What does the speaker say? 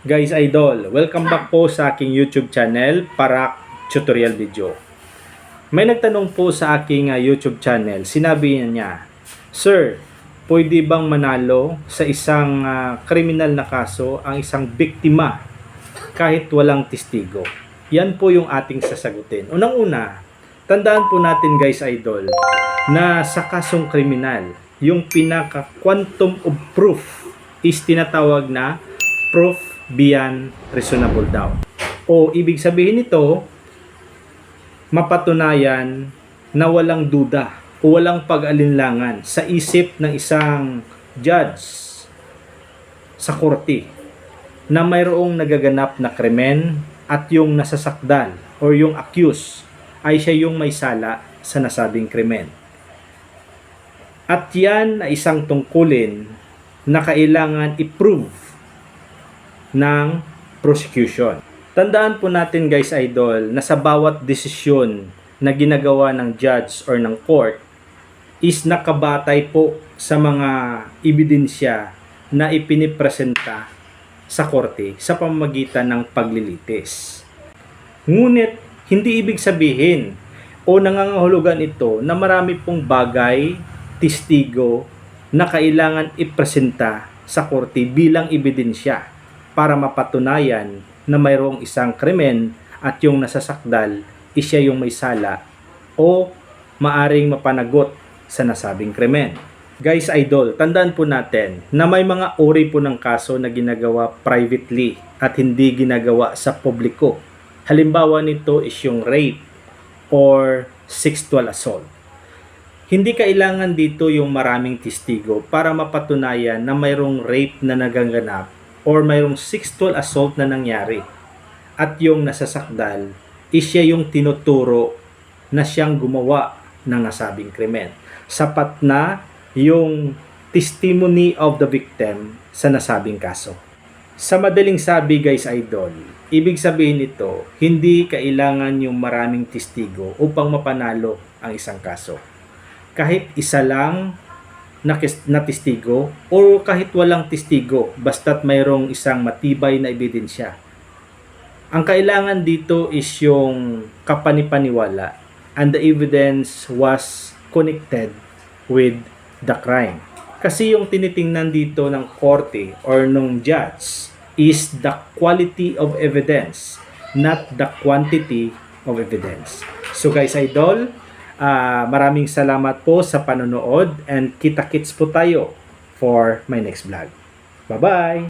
Guys Idol, welcome back po sa aking YouTube channel, Parak Tutorial Video. May nagtanong po sa aking ah, YouTube channel, sinabi niya, Sir, pwede bang manalo sa isang ah, kriminal na kaso ang isang biktima kahit walang testigo? Yan po yung ating sasagutin. Unang-una, tandaan po natin guys Idol, na sa kasong kriminal, yung pinaka-quantum of proof is tinatawag na proof beyond reasonable doubt. O ibig sabihin nito, mapatunayan na walang duda o walang pag-alinlangan sa isip ng isang judge sa korte na mayroong nagaganap na krimen at yung nasasakdal or yung accused ay siya yung may sala sa nasabing krimen. At yan ay isang tungkulin na kailangan i-prove ng prosecution. Tandaan po natin guys idol na sa bawat desisyon na ginagawa ng judge or ng court is nakabatay po sa mga ebidensya na ipinipresenta sa korte sa pamamagitan ng paglilitis. Ngunit hindi ibig sabihin o nangangahulugan ito na marami pong bagay, testigo na kailangan ipresenta sa korte bilang ebidensya para mapatunayan na mayroong isang krimen at yung nasasakdal is siya yung may sala o maaring mapanagot sa nasabing krimen. Guys, idol, tandaan po natin na may mga uri po ng kaso na ginagawa privately at hindi ginagawa sa publiko. Halimbawa nito is yung rape or sexual assault. Hindi kailangan dito yung maraming testigo para mapatunayan na mayroong rape na nagaganap or mayroong sexual assault na nangyari. At yung nasasakdal is siya yung tinuturo na siyang gumawa ng nasabing krimen. Sapat na yung testimony of the victim sa nasabing kaso. Sa madaling sabi guys idol, ibig sabihin nito, hindi kailangan yung maraming testigo upang mapanalo ang isang kaso. Kahit isa lang na, na o kahit walang testigo basta't mayroong isang matibay na ebidensya. Ang kailangan dito is yung kapanipaniwala and the evidence was connected with the crime. Kasi yung tinitingnan dito ng korte or ng judge is the quality of evidence, not the quantity of evidence. So guys, idol, ah, maraming salamat po sa panonood and kita-kits po tayo for my next vlog. Bye-bye!